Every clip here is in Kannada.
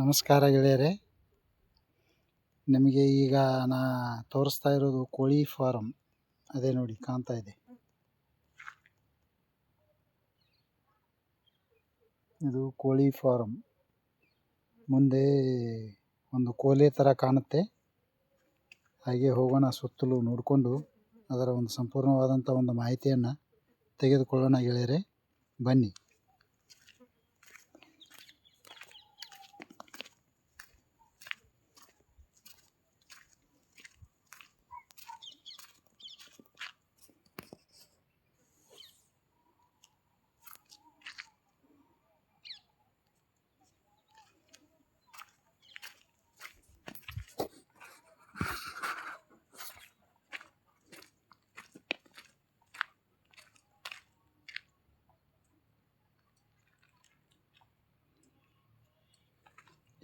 ನಮಸ್ಕಾರ ಗೆಳೆಯರೇ. ನಿಮಗೆ ಈಗ ನಾ ತೋರಿಸ್ತಾ ಇರೋದು ಕೋಳಿ ಫಾರಂ. ಅದೇ ನೋಡಿ ಕಾಣ್ತಾ ಇದೆ. ಇದು ಕೋಳಿ ಫಾರಂ. ಮುಂದೆ ಒಂದು ಕೋಲೆ ಥರ ಕಾಣುತ್ತೆ. ಹಾಗೆ ಹೋಗೋಣ ಸುತ್ತಲೂ ನೋಡಿಕೊಂಡು ಅದರ ಒಂದು ಸಂಪೂರ್ಣವಾದಂಥ ಒಂದು ಮಾಹಿತಿಯನ್ನು ತೆಗೆದುಕೊಳ್ಳೋಣ ಗೆಳೆಯರೆ. ಬನ್ನಿ.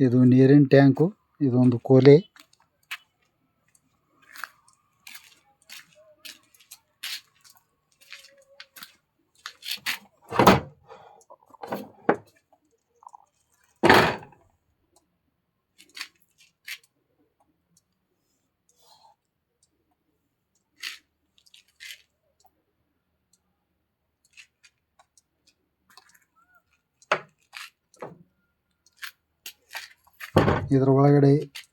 ಇದು ನೀರಿನ್ ಟ್ಯಾಂಕು ಇದೊಂದು ಕೋಲೆ. ಇದರ ಒಳಗಡೆ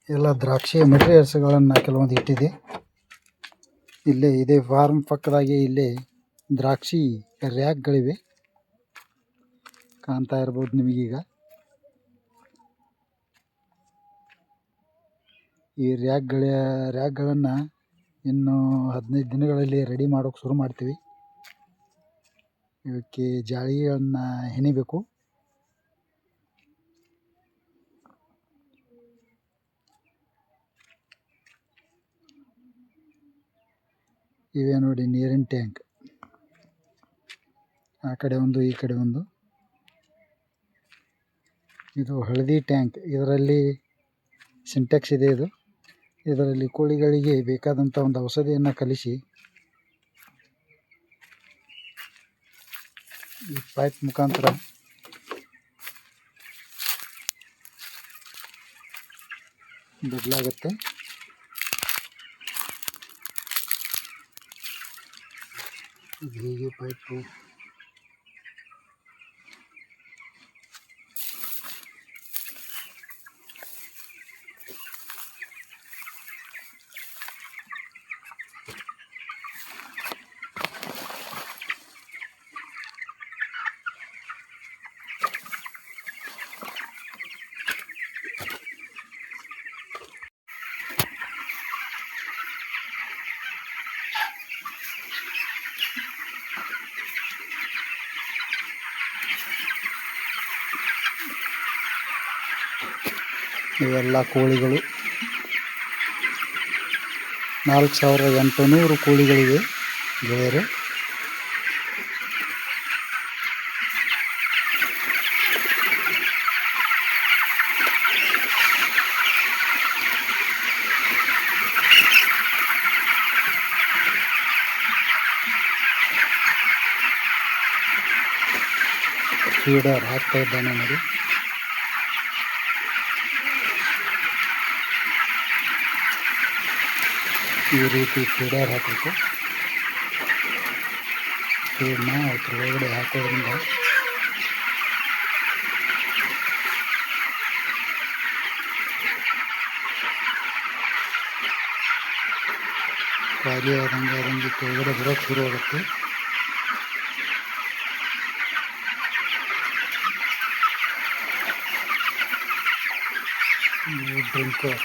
ಎಲ್ಲ ದ್ರಾಕ್ಷಿಯ ಮೆಟೀರಿಯಲ್ಸ್ಗಳನ್ನು ಕೆಲವೊಂದು ಇಟ್ಟಿದೆ. ಇಲ್ಲೇ ಇದೇ ಫಾರ್ಮ್ ಪಕ್ಕದಾಗೆ ಇಲ್ಲಿ ದ್ರಾಕ್ಷಿ ರ್ಯಾಕ್ಗಳಿವೆ. ಕಾಣ್ತಾ ಇರ್ಬೋದು ನಿಮಗೀಗ. ಈ ರ್ಯಾಕ್ಗಳ, ರ್ಯಾಕ್ಗಳನ್ನು ಇನ್ನು ಹದಿನೈದು ದಿನಗಳಲ್ಲಿ ರೆಡಿ ಮಾಡೋಕೆ ಶುರು ಮಾಡ್ತೀವಿ. ಇದಕ್ಕೆ ಜಾಳಿಯನ್ನು ಹೆಣಿಬೇಕು. ಇವೆ ನೋಡಿ ನೀರಿನ ಟ್ಯಾಂಕ್. ಆ ಕಡೆ ಒಂದು, ಈ ಕಡೆ ಒಂದು. ಇದು ಹಳದಿ ಟ್ಯಾಂಕ್. ಇದರಲ್ಲಿ ಸಿಂಟೆಕ್ಸ್ ಇದೆ ಇದು. ಇದರಲ್ಲಿ ಕೋಳಿಗಳಿಗೆ ಬೇಕಾದಂಥ ಒಂದು ಔಷಧಿಯನ್ನು ಕಲಿಸಿ ಈ ಪೈಪ್ ಮುಖಾಂತರ ಬಿಡಲಾಗುತ್ತೆ ಇದು ಹೀಗೆ ಇವೆಲ್ಲ ಕೋಳಿಗಳು. ನಾಲ್ಕು ಸಾವಿರದ ಎಂಟುನೂರು ಕೋಳಿಗಳಿವೆ ಗೆಳೆಯರೆ. ಫೀಡರ್ ಹಾಕ್ತಾ ಇದ್ದಾನೆ ನೋಡಿ. ಈ ರೀತಿ ಫೀಡರ್ ಹಾಕಬೇಕು. ಫೀಡ್ನ ಅದ್ರ ಒಳಗಡೆ ಹಾಕೋದ್ರಿಂದ ಖಾಲಿ ಆದಂಗೆ ಆದಂಗೆ ಕೆಳಗಡೆ ಬರೋಕ್ಕೆ ಶುರು ಆಗುತ್ತೆ. ಡ್ರಿಂಕರ್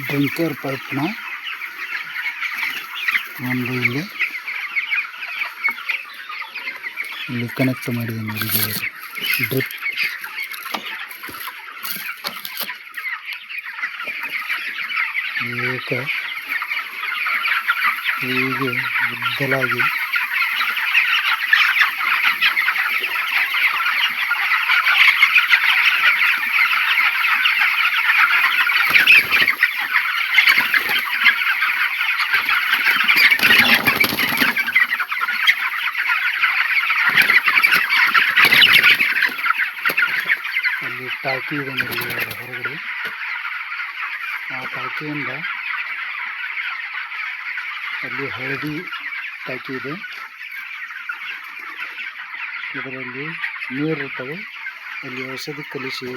ಡ್ರಿಂಕರ್ ಪೈಪ್ನ ಒಂದು ಇಲ್ಲಿ ಇಲ್ಲಿ ಕನೆಕ್ಟ್ ಮಾಡಿದೆ ನೋಡಿ ಡ್ರಿಪ್ ಏಕ ಹೀಗೆ ಉದ್ದಲಾಗಿ ಟಾಕಿ ಇದೆ ಹೊರಗಡೆ. ಆ ಟಾಕಿಯಿಂದ ಅಲ್ಲಿ ಹಳದಿ ಟಾಕಿ ಇದೆ. ಇದರಲ್ಲಿ ನೀರು ಇರ್ತವೆ ಅಲ್ಲಿ ಔಷಧಿ ಕಲಿಸಿ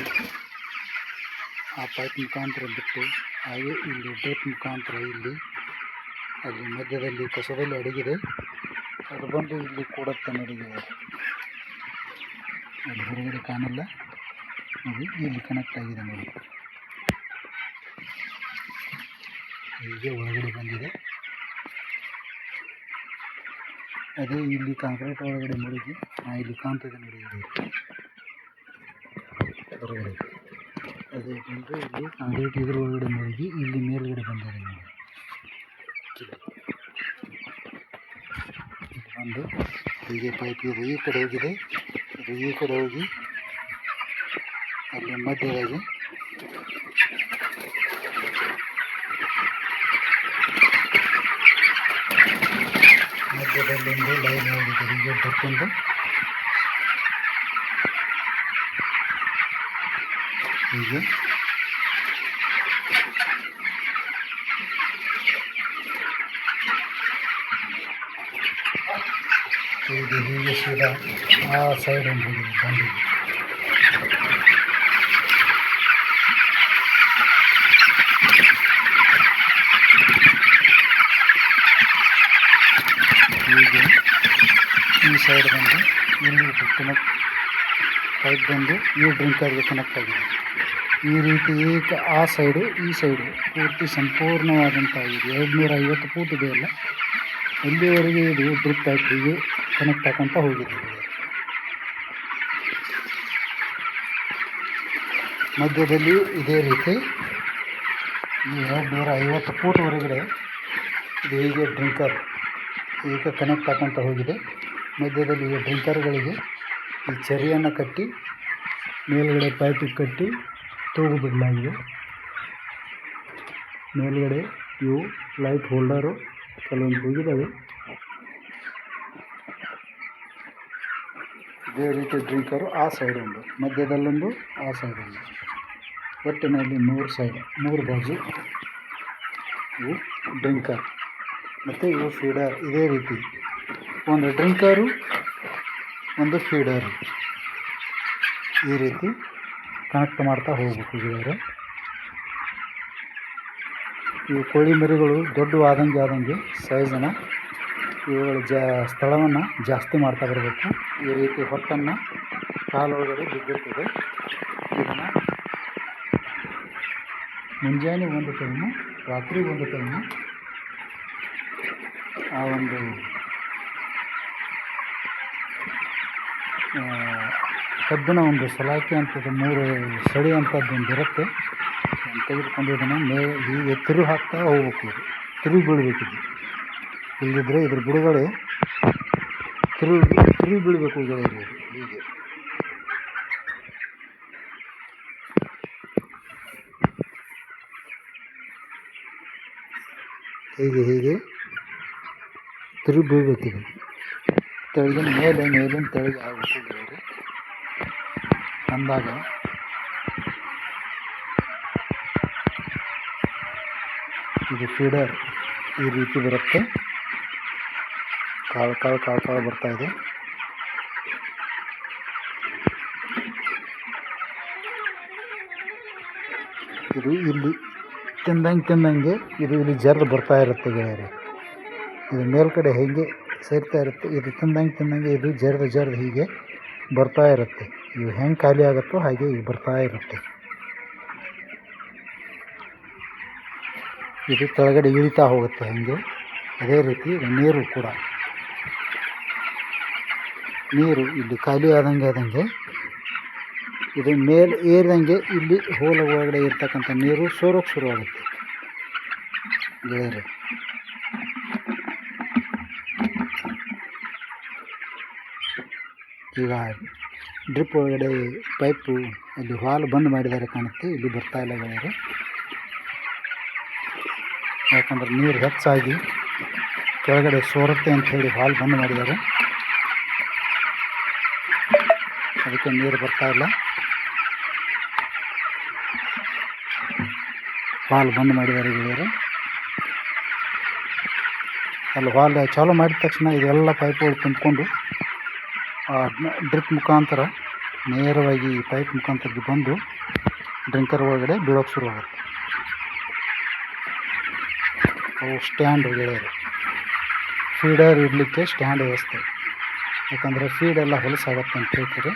ಆ ಪೈಪ್ ಮುಖಾಂತರ ಬಿಟ್ಟು ಹಾಗೆ ಇಲ್ಲಿ ಡೇಪ್ ಮುಖಾಂತರ ಇಲ್ಲಿ ಅಲ್ಲಿ ಮಧ್ಯದಲ್ಲಿ ಕಸದಲ್ಲಿ ಅಡಗಿದೆ. ಅದು ಬಂದು ಇಲ್ಲಿ ಕೂಡುತ್ತೆ ನೋಡಿ ಅಲ್ಲಿ ಹೊರಗಡೆ ಕಾಣಲ್ಲ. ನೋಡಿ ಇಲ್ಲಿ ಕನೆಕ್ಟ್ ಆಗಿದೆ ನೋಡಿ. ಹೀಗೆ ಒಳಗಡೆ ಬಂದಿದೆ. ಅದೇ ಇಲ್ಲಿ ಕಾಂಕ್ರೀಟ್ ಒಳಗಡೆ ಮುಳುಗಿ ಇಲ್ಲಿ ಕಾಣ್ತದೆ ನೋಡಿ ಹೊರಗಡೆ ಅದೇ ಇಲ್ಲಿ ಕಾಂಕ್ರೀಟ್ ಇದ್ರ ಒಳಗಡೆ ಮುಳುಗಿ, ಇಲ್ಲಿ ಮೇಲ್ಗಡೆ ಬಂದಿದೆ ನೋಡಿ. ಇಲ್ಲಿ ಬಂದು ಹೀಗೆ ಪೈಪ್ ಇದು, ಈ ಕಡೆ ಹೋಗಿದೆ ಇದು ಈ ಕಡೆ ಹೋಗಿ ಅಲ್ಲಿ ಮಧ್ಯದಾಗಿ ಮಧ್ಯದಲ್ಲೊಂದು ಲೈನ್ ಹೋಗಿದೆ ಹೀಗೆ ಬರ್ಕೊಂಡು ಹೀಗೆ ಹೀಗೆ ಹೀಗೆ ಸೀದಾ ಆ ಸೈಡ್ ಒಂದು ಹೋಗಿದೆ ಬಂದಿದೆ ಹೀಗೆ ಈ ಸೈಡ್ ಬಂದು ಇಲ್ಲಿ ಕನೆಕ್ಟ್ ಪೈಪ್ ಬಂದು ಈ ಡ್ರಿಂಕರ್ಗೆ ಕನೆಕ್ಟ್ ಆಗಿದೆ. ಈ ರೀತಿ ಈ ಆ ಸೈಡು ಈ ಸೈಡು ಪೂರ್ತಿ ಸಂಪೂರ್ಣವಾದಂಥ ಇದು ಎರಡು ನೂರ ಐವತ್ತು ಫೂಟ್ ಇದೆಯಲ್ಲ, ಇಲ್ಲಿವರೆಗೆ ಇದು ಡ್ರಿಪ್ ಫ್ಯಾಕ್ಟ್ರಿಗೆ ಕನೆಕ್ಟ್ ಹಾಕೊಂತ ಹೋಗಿದೆ. ಮಧ್ಯದಲ್ಲಿ ಇದೇ ರೀತಿ ಈ ಎರಡು ನೂರ ಐವತ್ತು ಫೂಟ್ ಹೊರಗಡೆ ಇದು ಹೀಗೆ ಡ್ರಿಂಕರ್ ಈಗ ಕನೆಕ್ಟ್ ಹಾಕೊಂತ ಹೋಗಿದೆ. ಮಧ್ಯದಲ್ಲಿ ಈ ಡ್ರಿಂಕರ್ಗಳಿಗೆ ಈ ಚರಿಯನ್ನು ಕಟ್ಟಿ, ಮೇಲುಗಡೆ ಪೈಪಿಗೆ ಕಟ್ಟಿ ತೂಗು ಬಿಡಲಾಗಿದೆ. ಮೇಲುಗಡೆ ಇವು ಲೈಟ್ ಹೋಲ್ಡರು ಕೆಲವೊಂದು ಹೋಗಿದ್ದಾವೆ ಇದೇ ರೀತಿ ಡ್ರಿಂಕರು ಆ ಸೈಡ್ ಒಂದು, ಮಧ್ಯದಲ್ಲೊಂದು, ಆ ಸೈಡ್ ಒಂದು. ಒಟ್ಟಿನಲ್ಲಿ ಮೂರು ಸೈಡ್ ಮೂರು ಬಾಜು ಇವು ಡ್ರಿಂಕರ್ ಮತ್ತು ಇವು ಫೀಡರ್ ಇದೇ ರೀತಿ. ಒಂದು ಡ್ರಿಂಕರು, ಒಂದು ಫೀಡರು. ಈ ರೀತಿ ಕನೆಕ್ಟ್ ಮಾಡ್ತಾ ಹೋಗಬೇಕು ಇವರು ಇವು ಕೋಳಿ ಮರಿಗಳು ದೊಡ್ಡ ಆದಂಗೆ ಸೈಜನ್ನು ಇವುಗಳ ಜಾ, ಸ್ಥಳವನ್ನು ಜಾಸ್ತಿ ಮಾಡ್ತಾ ಬರಬೇಕು. ಈ ರೀತಿ ಹೊಟ್ಟನ್ನು ಕಾಲೊಳಗಡೆ ಬಿದ್ದಿರ್ತದೆ. ಇದನ್ನು ಮುಂಜಾನೆ ಒಂದು ಟೈಮು ರಾತ್ರಿ ಒಂದು ಟೈಮು ಆ ಒಂದು ಆ, ಕಬ್ಬಿಣ ಒಂದು ಸಲಾಕೆ ಅಂಥದ್ದು ಮೂರು ಸಳಿ ಅಂಥದ್ದು ಒಂದು ಇರುತ್ತೆ. ತೆಗೆದುಕೊಂಡು ಇದನ್ನು ಮೇ, ಹೀಗೆ ತಿರು ಹಾಕ್ತಾ ಹೋಗ್ಬೇಕು ಇದು. ತಿರುಗಿ ಬೀಳಬೇಕಿದ್ದು ಇಲ್ಲದಿದ್ದರೆ ಇದ್ರ ಬಿಡುಗಡೆ ತಿರು ತಿರುಗಿ ಬೀಳಬೇಕು ಗೆಳೆಯರು ಹೀಗೆ. ಹೀಗೆ ಹೀಗೆ ತಿರುಗಿ ಬೀಳ್ಬೇಕಿದು ತೆಳಗಿನ ಮೇಲೆ ಮೇಲಿನ ತೆಳಗೆ ಆಗಬೇಕು ಅಂದಾಗ ಇದು ಫೀಡರ್ ಈ ರೀತಿ ಬರುತ್ತೆ. ಕಾಳು ಕಾಳು ಕಾಳು ಕಾಳು ಬರ್ತಾ ಇದೆ. ಇದು ಇಲ್ಲಿ ತಿಂದಂಗೆ ತಿಂದಂಗೆ ಇದು ಇಲ್ಲಿ ಜರ್ ಬರ್ತಾ ಇರುತ್ತೆ ಗೆಳೆಯರೆ. ಇದು ಮೇಲ್ಗಡೆ ಹೇಗೆ ಸೇರ್ತಾ ಇರುತ್ತೆ. ಇದು ತಿಂದಂಗೆ ತಿಂದಂಗೆ ಇದು ಜರ್ದು ಜರ್ದು ಹೀಗೆ ಬರ್ತಾ ಇರುತ್ತೆ. ಇವು ಹೆಂಗೆ ಖಾಲಿ ಆಗುತ್ತೋ ಹಾಗೆ ಇವು ಬರ್ತಾ ಇರುತ್ತೆ. ಇದು ಕೆಳಗಡೆ ಇಳಿತಾ ಹೋಗುತ್ತೆ ಹಾಗೆ. ಅದೇ ರೀತಿ ನೀರು ಕೂಡ. ನೀರು ಇಲ್ಲಿ ಖಾಲಿ ಆದಂಗೆ ಆದಂಗೆ ಇದು ಮೇಲೆ ಏರಿದಂಗೆ ಇಲ್ಲಿ ಹೋಲ ಒಳಗಡೆ ಇರ್ತಕ್ಕಂಥ ನೀರು ಸೋರೋಕ್ಕೆ ಶುರುವಾಗುತ್ತೆ. ಗೆಳೆಯರೆ ಈಗ ಡ್ರಿಪ್ ಒಳಗಡೆ ಪೈಪು ಅಲ್ಲಿ ಹಾಲು ಬಂದ್ ಮಾಡಿದ್ದಾರೆ ಕಾಣುತ್ತೆ. ಇಲ್ಲಿ ಬರ್ತಾ ಇಲ್ಲ ಗೆಳೆಯರೆ. ಯಾಕಂದ್ರೆ ನೀರು ಹೆಚ್ಚಾಗಿ ಕೆಳಗಡೆ ಸೋರುತ್ತೆ ಅಂತ ಹೇಳಿ ವಾಲ್ ಬಂದ್ ಮಾಡಿದ್ದಾರೆ. ಅದಕ್ಕೆ ನೀರು ಬರ್ತಾ ಇಲ್ಲ. ಹಾಲು ಬಂದ್ ಮಾಡಿದ್ದಾರೆ ಗೆಳೆಯರು. ಅಲ್ಲಿ ಹಾಲು ಚಾಲೂ ಮಾಡಿದ ತಕ್ಷಣ ಇದೆಲ್ಲ ಪೈಪ್ಗಳು ತುಂಬಿಕೊಂಡು ಡ್ರಿಪ್ ಮುಖಾಂತರ ನೇರವಾಗಿ ಈ ಪೈಪ್ ಮುಖಾಂತರ ಬಂದು ಡ್ರಿಂಕರ್ ಒಳಗಡೆ ಬೀಳೋಕೆ ಶುರುವಾಗುತ್ತೆ. ಅವು ಸ್ಟ್ಯಾಂಡ್ ಗೆಳೆಯರು. ಫೀಡರ್ ಇಡಲಿಕ್ಕೆ ಸ್ಟ್ಯಾಂಡ್ ವ್ಯವಸ್ಥೆ. ಯಾಕಂದರೆ ಫೀಡ್ ಎಲ್ಲ ಹೊಲಸಾಗತ್ತೆ ಅಂತ ಹೇಳ್ತಾರೆ.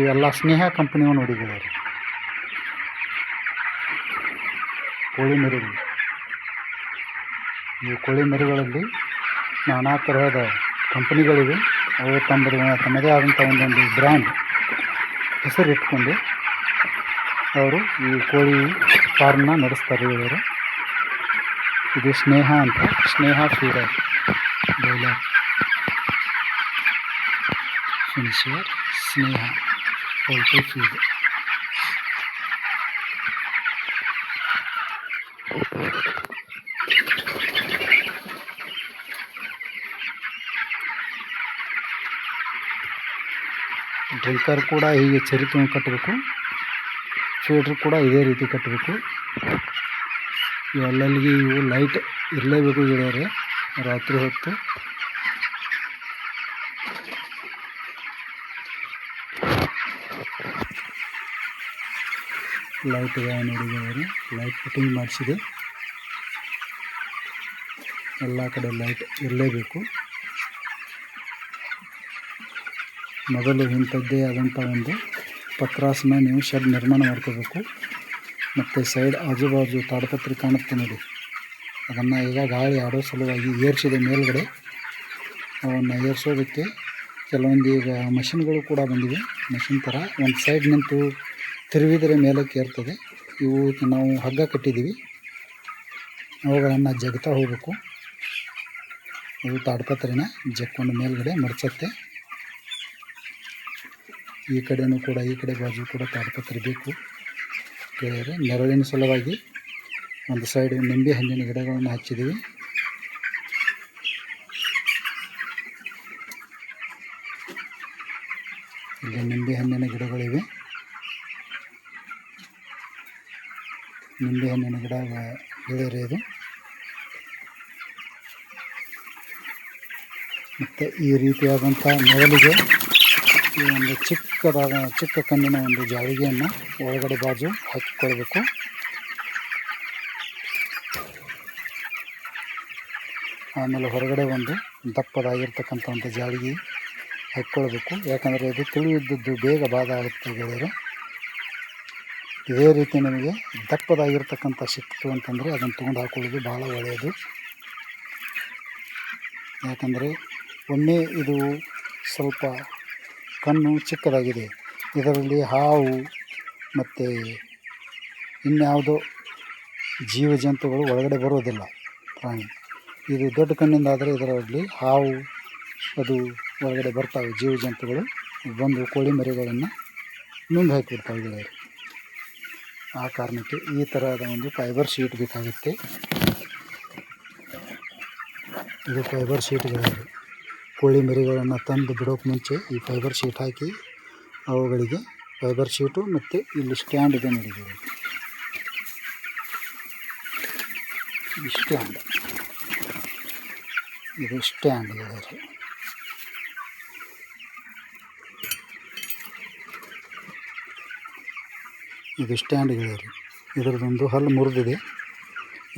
ಇವೆಲ್ಲ ಸ್ನೇಹ ಕಂಪ್ನಿಯು ನೋಡಿ ಗೆಳೆಯರು. ಕೋಳಿ ಮರಿಗಳು. ಈ ಕೋಳಿ ಮರಿಗಳಲ್ಲಿ ನಾನಾ ತರಹದ ಕಂಪನಿಗಳಿವೆ ಅವು ತಮ್ಮದು ತಮ್ಮದೇ ಆದಂಥ ಒಂದೊಂದು ಬ್ರ್ಯಾಂಡ್ ಹೆಸರು ಇಟ್ಕೊಂಡು ಅವರು ಈ ಕೋಳಿ ಫಾರ್ಮ್ನ ನಡೆಸ್ತಾರೆ ಇವರು. ಇದು ಸ್ನೇಹ ಅಂತ, Sneha feeder broiler finisher Sneha poultry feed drinker ಕೂಡ ಹೀಗೆ ಚರಿ ತುಂಬ ಕಟ್ಟಬೇಕು. ಫೀಡ್ರ್ ಕೂಡ ಇದೇ ರೀತಿ ಕಟ್ಟಬೇಕು. ಎಲ್ಲೆಲ್ಲಿಗೆ ಇವು ಲೈಟ್ ಇರಲೇಬೇಕು ಗೆಳೆಯರೆ, ರಾತ್ರಿ ಹೊತ್ತು. ಲೈಟ್ ಇದೆ ನೋಡಿ ಲೈಟ್ ಫಿಟ್ಟಿಂಗ್ ಮಾಡಿಸಿದೆ. ಎಲ್ಲ ಕಡೆ ಲೈಟ್ ಇರಲೇಬೇಕು. ಮೊದಲು ಇಂಥದ್ದೇ ಆದಂಥ ಒಂದು ಪತ್ರಾಸನ ನೀವು ಶೆಡ್ ನಿರ್ಮಾಣ ಮಾಡ್ಕೋಬೇಕು. ಮತ್ತು ಸೈಡ್ ಆಜುಬಾಜು ತಾಡಪತ್ರಿ ಕಾಣುತ್ತೆ ನೋಡಿ. ಅದನ್ನು ಈಗ ಗಾಳಿ ಆಡೋ ಸಲುವಾಗಿ ಏರ್ಸಿದೆ ಮೇಲುಗಡೆ. ಅವನ್ನು ಏರ್ಸೋದಕ್ಕೆ ಕೆಲವೊಂದು ಈಗ ಮಷಿನ್ಗಳು ಕೂಡ ಬಂದಿವೆ. ಮಷಿನ್ ಥರ ಒಂದು ಸೈಡ್ ನಿಂತು ತಿರುವಿದರೆ ಮೇಲಕ್ಕೆ ಏರ್ತದೆ. ಇವು ನಾವು ಹಗ್ಗ ಕಟ್ಟಿದ್ದೀವಿ. ಅವುಗಳನ್ನು ಜಗ್ತಾ ಹೋಗಬೇಕು. ಇವು ತಾಡಪತ್ರಿನ ಜಕ್ಕೊಂಡು ಮೇಲುಗಡೆ ಮಡ್ಚತ್ತೆ. ಈ ಕಡೆಯೂ ಕೂಡ, ಈ ಕಡೆ ಬಾಜು ಕೂಡ ತಾಡ್ಪತ್ರೆ ಬೇಕು. ಕೇಳಿದರೆ ನೆರಳಿನ ಸಲುವಾಗಿ ಒಂದು ಸೈಡ್ ನಿಂಬೆ ಹಣ್ಣಿನ ಗಿಡಗಳನ್ನು ಹಚ್ಚಿದ್ದೀವಿ. ಇಲ್ಲಿ ನಿಂಬೆ ಹಣ್ಣಿನ ಗಿಡಗಳಿವೆ. ನಿಂಬೆ ಹಣ್ಣಿನ ಗಿಡ ಗೆಳೆಯರೆ ಇದು. ಮತ್ತು ಈ ರೀತಿಯಾದಂಥ ಮೊದಲಿಗೆ ಈ ಒಂದು ಚಿಕ್ಕದಾದ ಚಿಕ್ಕ ಕಣ್ಣಿನ ಒಂದು ಜಾಳಿಗೆಯನ್ನು ಒಳಗಡೆ ಬಾಜು ಹಾಕಿಕೊಳ್ಬೇಕು. ಆಮೇಲೆ ಹೊರಗಡೆ ಒಂದು ದಪ್ಪದಾಗಿರ್ತಕ್ಕಂಥ ಒಂದು ಜಾಳಿಗೆ ಹಾಕ್ಕೊಳ್ಬೇಕು. ಯಾಕಂದರೆ ಇದು ತಿಳಿಯಿದ್ದದ್ದು ಬೇಗ ಬಾಧ ಆಗುತ್ತೆ ಗೆಳೆಯರೆ. ಇದೇ ರೀತಿ ನಿಮಗೆ ದಪ್ಪದಾಗಿರ್ತಕ್ಕಂಥ ಸಿಕ್ತು ಅಂತಂದರೆ ಅದನ್ನು ತೊಗೊಂಡು ಹಾಕೊಳ್ಳೋದು ಭಾಳ ಒಳ್ಳೆಯದು. ಯಾಕಂದರೆ ಒಮ್ಮೆ ಇದು ಸ್ವಲ್ಪ ಕಣ್ಣು ಚಿಕ್ಕದಾಗಿದೆ. ಇದರಲ್ಲಿ ಹಾವು ಮತ್ತು ಇನ್ಯಾವುದೋ ಜೀವ ಜಂತುಗಳು ಒಳಗಡೆ ಬರೋದಿಲ್ಲ ಪ್ರಾಣಿ. ಇದು ದೊಡ್ಡ ಕಣ್ಣಿಂದಾದರೆ ಇದರಲ್ಲಿ ಹಾವು, ಅದು ಒಳಗಡೆ ಬರ್ತಾವೆ. ಜೀವ ಜಂತುಗಳು ಬಂದು ಕೋಳಿ ಮರಿಗಳನ್ನು ನುಂಗ್ ಹಾಕಿಬಿಡ್ತಾವೆ ಗೆಳೆಯರು ಆ ಕಾರಣಕ್ಕೆ ಈ ಥರದ ಒಂದು ಫೈಬರ್ ಶೀಟ್ ಬೇಕಾಗುತ್ತೆ. ಇದು ಫೈಬರ್ ಶೀಟ್ಗಳಿವೆ ಕೋಳಿ ಮರಿಗಳನ್ನು ತಂದು ಬಿಡೋಕೆ ಮುಂಚೆ ಈ ಫೈಬರ್ ಶೀಟ್ ಹಾಕಿ ಅವುಗಳಿಗೆ ಫೈಬರ್ ಶೀಟು ಮತ್ತು ಇಲ್ಲಿ ಸ್ಟ್ಯಾಂಡ್ ಇದೆ ನೋಡಿ ಸ್ಟ್ಯಾಂಡ್ ಇದು ಸ್ಟ್ಯಾಂಡ್ ಇದೆ ಇದು ಸ್ಟ್ಯಾಂಡ್ ರೀ ಇದರದೊಂದು ಹಲ್ಲು ಮುರಿದಿದೆ.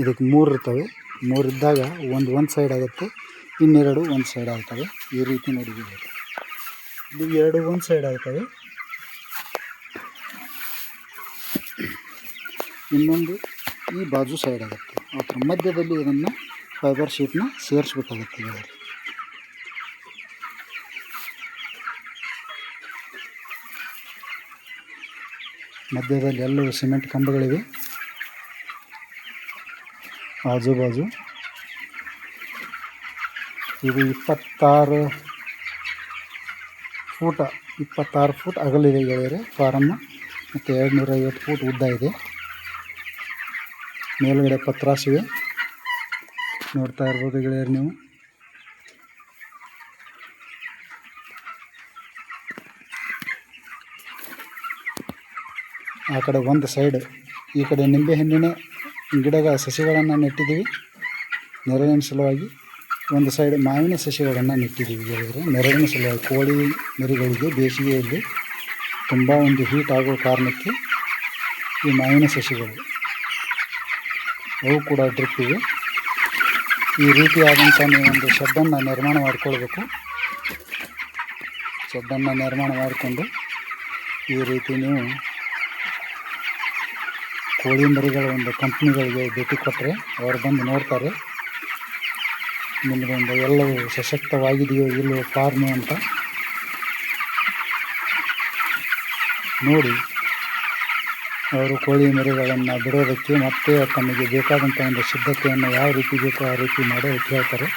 ಇದಕ್ಕೆ ಮೂರು ಇರ್ತವೆ. ಮೂರು ಇದ್ದಾಗ ಒಂದು ಒಂದು ಸೈಡ್ ಆಗುತ್ತೆ. ಇನ್ನೆರಡು ಒಂದು ಸೈಡ್ ಆಗ್ತವೆ. ಈ ರೀತಿ ನೋಡಿದ್ದೀವಿ ಇದು ಎರಡು ಒಂದು ಸೈಡ್ ಆಗ್ತವೆ. ಇನ್ನೊಂದು ಈ ಬಾಜು ಸೈಡ್ ಆಗುತ್ತೆ. ಅದರ ಮಧ್ಯದಲ್ಲಿ ಇದನ್ನು ಫೈಬರ್ ಶೀಟ್ನ ಸೇರಿಸ್ಬೇಕಾಗುತ್ತೆ ಇದರಲ್ಲಿ ಮಧ್ಯದಲ್ಲಿ ಎಲ್ಲವೂ ಸಿಮೆಂಟ್ ಕಂಬಗಳಿವೆ. ಆಜು ಬಾಜು. ಇದು ಇಪ್ಪತ್ತಾರು ಫೂಟ, ಇಪ್ಪತ್ತಾರು ಫೂಟ್ ಅಗಲಿದೆ ಗೆಳೆಯರೆ, ಫಾರಮ್ಮ. ಮತ್ತು ಎರಡು ಐವತ್ತು ಫೂಟ್ ಉದ್ದ ಇದೆ. ಮೇಲುಗಡೆ ಪತ್ರಾಸಿವೆ. ನೋಡ್ತಾ ಇರ್ಬೋದು ಗೆಳೆಯರು ನೀವು. ಆ ಕಡೆ ಒಂದು ಸೈಡ್, ಈ ಕಡೆ ನಿಂಬೆ ಹಣ್ಣಿನ ಗಿಡಗಳ ಸಸಿಗಳನ್ನು ನೆಟ್ಟಿದ್ದೀವಿ. ನೆರವಿನ ಸಲುವಾಗಿ ಒಂದು ಸೈಡ್ ಮಾವಿನ ಸಸಿಗಳನ್ನು ನೆಟ್ಟಿದ್ದೀವಿ ಹೇಳಿದರೆ. ನೆರಳಿನ ಸಲುವಾಗಿ ಕೋಳಿ ಮರಿಗಳಿಗೆ ಬೇಸಿಗೆಯಲ್ಲಿ ತುಂಬ ಒಂದು ಹೀಟ್ ಆಗೋ ಕಾರಣಕ್ಕೆ ಈ ಮಾವಿನ ಸಸಿಗಳು ಅವು ಕೂಡ ಡ್ರಿಪ್ ಇವೆ ಈ ರೀತಿಯಾದಂಥ ನೀವು ಒಂದು ಶಬ್ದನ್ನು ನಿರ್ಮಾಣ ಮಾಡಿಕೊಳ್ಬೇಕು. ಶಬ್ದನ್ನು ನಿರ್ಮಾಣ ಮಾಡಿಕೊಂಡು ಈ ರೀತಿ ನೀವು ಕೋಳಿ ಮರಿಗಳ ಒಂದು ಕಂಪ್ನಿಗಳಿಗೆ ಭೇಟಿ ಕೊಟ್ಟರೆ ಅವರು ಬಂದು ನೋಡ್ತಾರೆ. ನಿಮ್ಮದೊಂದು ಎಲ್ಲವೂ ಸಶಕ್ತವಾಗಿದೆಯೋ ಇಲ್ಲೋ ಫಾರ್ಮು ಅಂತ ನೋಡಿ ಅವರು ಕೋಳಿ ಮರಿಗಳನ್ನು ಬಿಡೋದಕ್ಕೆ ಮತ್ತೆ ತಮಗೆ ಬೇಕಾದಂಥ ಒಂದು ಸಿದ್ಧತೆಯನ್ನು ಯಾವ ರೀತಿ ಬೇಕೋ ಆ ರೀತಿ ಮಾಡೋದಕ್ಕೆ ಹೇಳ್ತಾರೆ.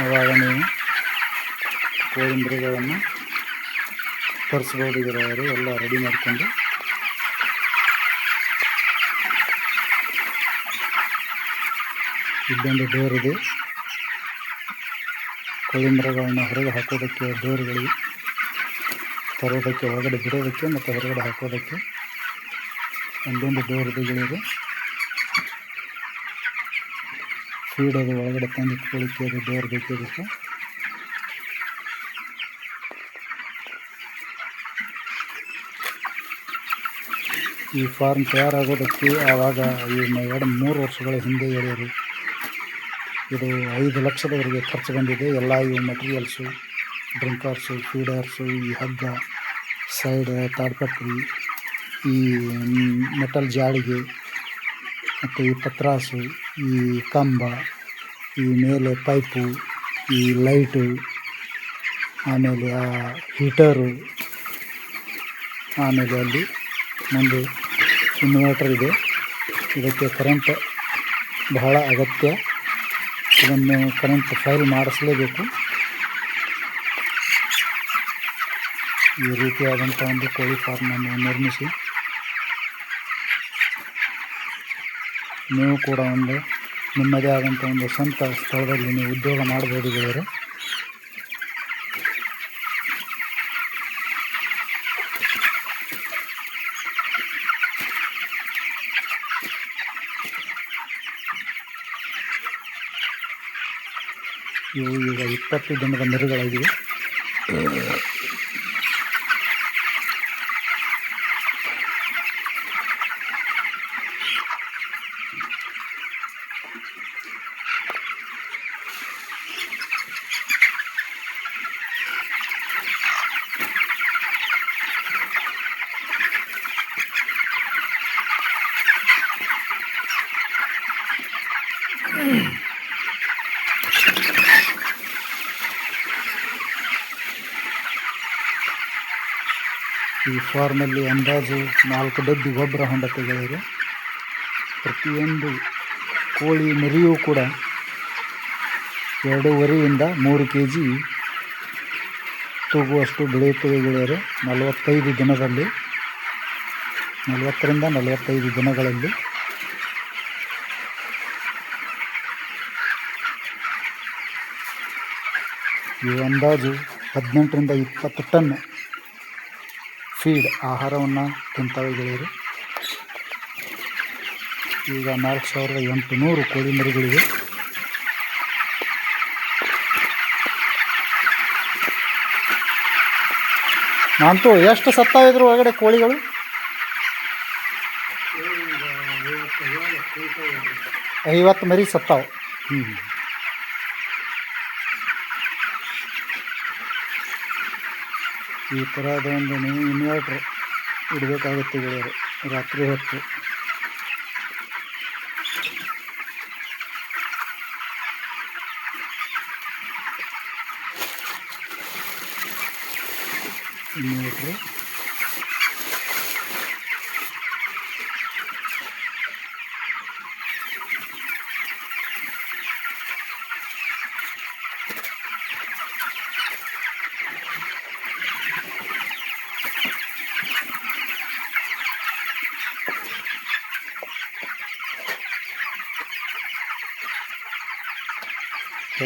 ಅವಾಗ ನೀವು ಕೋಳಿ ಮರಿಗಳನ್ನು ತರಿಸ್ಬೋದು ಅವರು ಎಲ್ಲ ರೆಡಿ ಮಾಡಿಕೊಂಡು ಇಲ್ಲೊಂದು ಡೋರ್ ಇದೆ. ಕೋಳಿ ಮರಗಳನ್ನು ಹೊರಗೆ ಹಾಕೋದಕ್ಕೆ ಡೋರ್ಗಳಿವೆ ತರೋದಕ್ಕೆ, ಒಳಗಡೆ ಬಿಡೋದಕ್ಕೆ ಮತ್ತು ಹೊರಗಡೆ ಹಾಕೋದಕ್ಕೆ ಒಂದೊಂದು ಡೋರ್ ಇದೆ ಗೆಳೆಯರು ಫೀಡ್ ಅದು ಒಳಗಡೆ ತಂದು ಇಟ್ಕೊಳ್ಳಿಕ್ಕೆ ಅದು ಡೋರ್ ಬೇಕಿರುತ್ತೆ ಈ ಫಾರ್ಮ್ ತಯಾರಾಗೋದಕ್ಕೆ ಆವಾಗ ಈ ಎರಡು ಮೂರು ವರ್ಷಗಳ ಹಿಂದೆ ಹೇಳಿದರು ಇದು ಐದು ಲಕ್ಷದವರೆಗೆ ಖರ್ಚು ಬಂದಿದೆ. ಎಲ್ಲ ಇವು ಮೆಟೀರಿಯಲ್ಸು ಡ್ರಿಂಕರ್ಸು ಫೀಡರ್ಸು ಈ ಹಗ್ಗ ಸೈಡ್ ತಾಡ್ಪತ್ರಿ ಈ ಮೆಟಲ್ ಜಾಳಿಗೆ ಮತ್ತು ಈ ಪತ್ರಾಸು, ಈ ಕಂಬ, ಈ ಮೇಲೆ ಪೈಪು ಈ ಲೈಟು ಆಮೇಲೆ ಆ ಹೀಟರು ಆಮೇಲೆ ಅಲ್ಲಿ ಒಂದು ಇನ್ವರ್ಟರ್ ಇದೆ. ಇದಕ್ಕೆ ಕರೆಂಟ್ ಬಹಳ ಅಗತ್ಯ. ಇದನ್ನು ಕರೆಂಟ್ ಫೈಲ್ ಮಾಡಿಸಲೇಬೇಕು. ಈ ರೀತಿಯಾದಂಥ ಒಂದು ಕೋಳಿ ಫಾರ್ಮನ್ನು ನಿರ್ಮಿಸಿ. ನೀವು ಕೂಡ ಒಂದು ನಿಮ್ಮದೇ ಆದಂಥ ಒಂದು ಸ್ವಂತ ಸ್ಥಳದಲ್ಲಿ ನೀವು ಉದ್ಯೋಗ ಗೆಳೆಯರೆ. ಇವು ಈಗ ಇಪ್ಪತ್ತು ದಿನದ ಮರಿಗಳಾಗಿವೆ. ಫಾರ್ಮಲ್ಲಿ ಅಂದಾಜು ನಾಲ್ಕು ಡಬ್ಬಿ ಗೊಬ್ಬರ ಹೊಂಡ ತೆಗೆದರೆ ಪ್ರತಿಯೊಂದು ಕೋಳಿ ಮರಿಯೂ ಕೂಡ ಎರಡೂವರೆಯಿಂದ ಮೂರು ಕೆ ಜಿ ತೂಗುವಷ್ಟು ಬೆಳೆಯುತ್ತವೆ ಗೆಳೆಯರೆ. ನಲವತ್ತೈದು ದಿನದಲ್ಲಿ, ನಲವತ್ತರಿಂದ ನಲವತ್ತೈದು ದಿನಗಳಲ್ಲಿ ಈ ಅಂದಾಜು ಹದಿನೆಂಟರಿಂದ ಇಪ್ಪತ್ತು ಟನ್ ಫೀಡ್ ಆಹಾರವನ್ನು ತಿಂತಾವೆ ಗೆಳೆಯರು. ಈಗ ನಾಲ್ಕು ಸಾವಿರದ ಎಂಟು ನೂರು ಕೋಳಿ ಮರಿಗಳಿವೆ. ನಾನಂತೂ ಎಷ್ಟು ಸತ್ತಾವಿದ್ರು ಒಳಗಡೆ ಕೋಳಿಗಳು? ಐವತ್ತು ಮರಿ ಸತ್ತಾವು. ಹ್ಞೂ ಈ ಥರದ ಒಂದು ನೀವು ಇನ್ವರ್ಟ್ರ್ ಇಡಬೇಕಾಗುತ್ತೆ ಗೆಳೆಯರು ರಾತ್ರಿ ಹೊತ್ತು. Inverter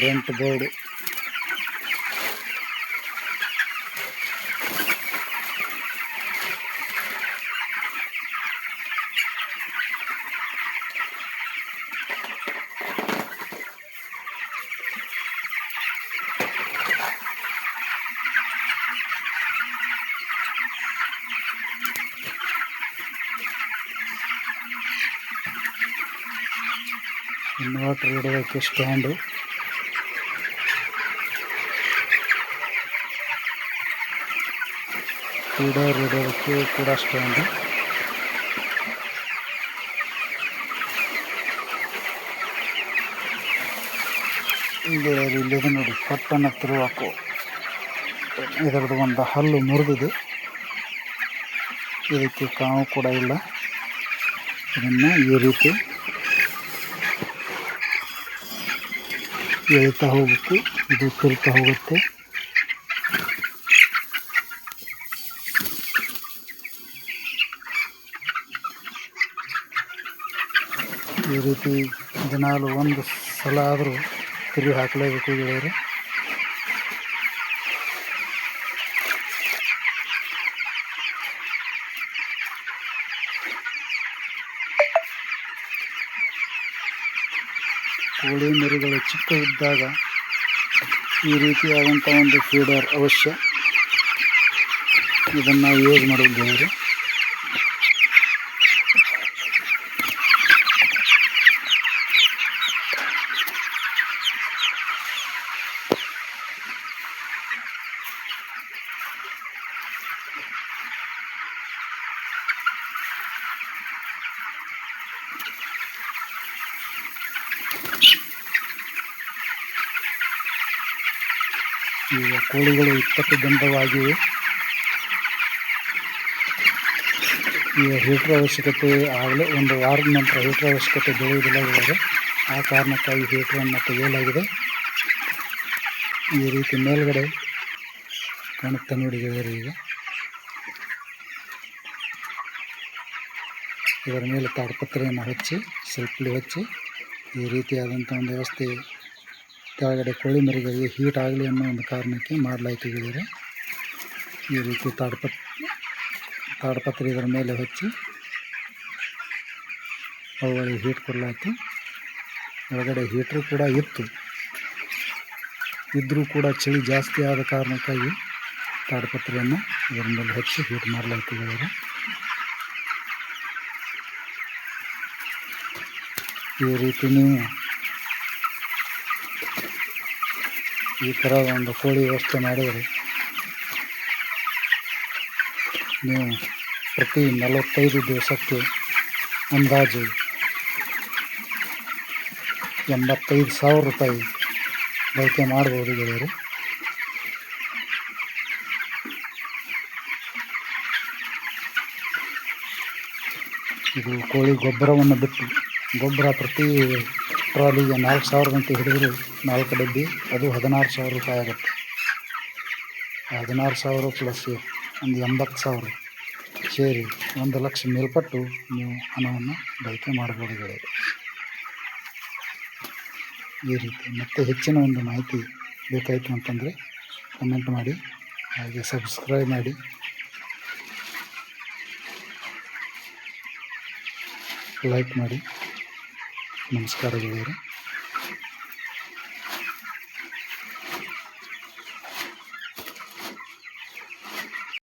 current board. Not really like a standard. Feeder ಇಡೋದಕ್ಕೆ ಕೂಡ ಸ್ಟ್ಯಾಂಡು ಇಲ್ಲಿ ಇಲ್ಲಿದೆ ನೋಡಿ ಪಟ್ಟಣ ತಿರುವಾಕು ಇದರದ್ದು ಒಂದು ಹಲ್ಲು ಮುರಿದಿದೆ. ಇದಕ್ಕೆ ಕಾವು ಕೂಡ ಇಲ್ಲ. ಇದನ್ನು ಈ ರೀತಿ ಎಳಿತಾ ಹೋಗುತ್ತೆ ಇದು ತಿರುತ್ತಾ ಹೋಗುತ್ತೆ. ಈ ರೀತಿ ದಿನಾಲು ಒಂದು ಸಲ ಆದರೂ ತಿರುವಿ ಹಾಕಲೇಬೇಕು ಗೆಳೆಯರು. ಕೋಳಿ ಮರಿಗಳು ಚಿಕ್ಕವಿದ್ದಾಗ ಈ ರೀತಿಯಾದಂಥ ಒಂದು ಫೀಡರ್ ಅವಶ್ಯ. ಇದನ್ನು ಯೂಸ್ ಮಾಡೋದು ಗೆಳೆಯರು. ಈಗ ಕೋಳಿಗಳು ಇಪ್ಪತ್ತು ದಂಡವಾಗಿವೆ ಈಗ ಹೀಟ್ರ್ ಅವಶ್ಯಕತೆ ಆಗಲೇ ಒಂದು ವಾರದ ನಂತರ ಹೀಟ್ರ್ ಅವಶ್ಯಕತೆ ಬೆಳೆಯುವುದಿಲ್ಲ ಇದ್ದಾರೆ ಆ ಕಾರಣಕ್ಕಾಗಿ ಹೀಟ್ರನ್ನು ತೆಗೆಯಲಾಗಿದೆ ಈ ರೀತಿ ಮೇಲ್ಗಡೆ ಕಾಣುತ್ತಾ ನೋಡಿ ಈಗ. ಇದರ ಮೇಲೆ ತಾಡಪತ್ರೆಯನ್ನು ಹಚ್ಚಿ, ಸೆಲ್ಫ್ಲಿ ಹಚ್ಚಿ ಈ ರೀತಿಯಾದಂಥ ಒಂದು ವ್ಯವಸ್ಥೆ ಕೆಳಗಡೆ ಕೋಳಿ ಮರಿಗಳಿಗೆ ಹೀಟ್ ಆಗಲಿ ಅನ್ನೋ ಒಂದು ಕಾರಣಕ್ಕೆ ಮಾಡಲಾಯಿತು ಗೆಳೆಯರೆ. ಈ ರೀತಿ ತಾಡ್ಪತ್, ತಾಡ್ಪತ್ರೆ ಇದರ ಮೇಲೆ ಹಚ್ಚಿ ಅವುಗಳಿಗೆ ಹೀಟ್ ಕೊಡಲಾಯಿತು. ಒಳಗಡೆ ಹೀಟ್ರು ಕೂಡ ಇತ್ತು. ಇದ್ದರೂ ಕೂಡ ಚಳಿ ಜಾಸ್ತಿ ಆದ ಕಾರಣಕ್ಕಾಗಿ ತಾಡ್ಪತ್ರೆಯನ್ನು ಇದರ ಮೇಲೆ ಹಚ್ಚಿ ಹೀಟ್ ಮಾಡಲಾಯಿತು ಗೆಳೆಯರೆ. ಈ ರೀತಿ ನೀವು ಈ ಥರ ಒಂದು ಕೋಳಿ ವ್ಯವಸ್ಥೆ ಮಾಡಿದರೆ ನೀವು ಪ್ರತಿ ನಲವತ್ತೈದು ದಿವಸಕ್ಕೆ ಅಂದಾಜು ಎಂಬತ್ತೈದು ಸಾವಿರ ರೂಪಾಯಿ ಬಳಕೆ ಮಾಡ್ಬೋದು ಗೆಳೆಯರು. ಇದು ಕೋಳಿ ಗೊಬ್ಬರವನ್ನು ಬಿಟ್ಟು ಗೊಬ್ಬರ ಪ್ರತಿ ಟ್ರಾಲಿಗೆ ನಾಲ್ಕು ಸಾವಿರದಂತೆ ಹಿಡಿದ್ರು ನಾಲ್ಕು ಡಬ್ಬಿ, ಅದು ಹದಿನಾರು ಸಾವಿರ ರೂಪಾಯಿ ಆಗುತ್ತೆ. ಹದಿನಾರು ಸಾವಿರ ಪ್ಲಸ್ ಒಂದು ಎಂಬತ್ತು ಸಾವಿರ ಸೇರಿ ಒಂದು ಲಕ್ಷ ಮೇಲ್ಪಟ್ಟು ನೀವು ಹಣವನ್ನು ಬಳಕೆ ಮಾಡಬಹುದು ಗೆಳೆಯರು. ಈ ರೀತಿ ಮತ್ತೆ ಹೆಚ್ಚಿನ ಒಂದು ಮಾಹಿತಿ ಬೇಕಾಯಿತು ಅಂತಂದರೆ ಕಮೆಂಟ್ ಮಾಡಿ, ಹಾಗೆ ಸಬ್ಸ್ಕ್ರೈಬ್ ಮಾಡಿ. ಲೈಕ್ ಮಾಡಿ. ನಮಸ್ಕಾರ ಗೆಳೆಯರು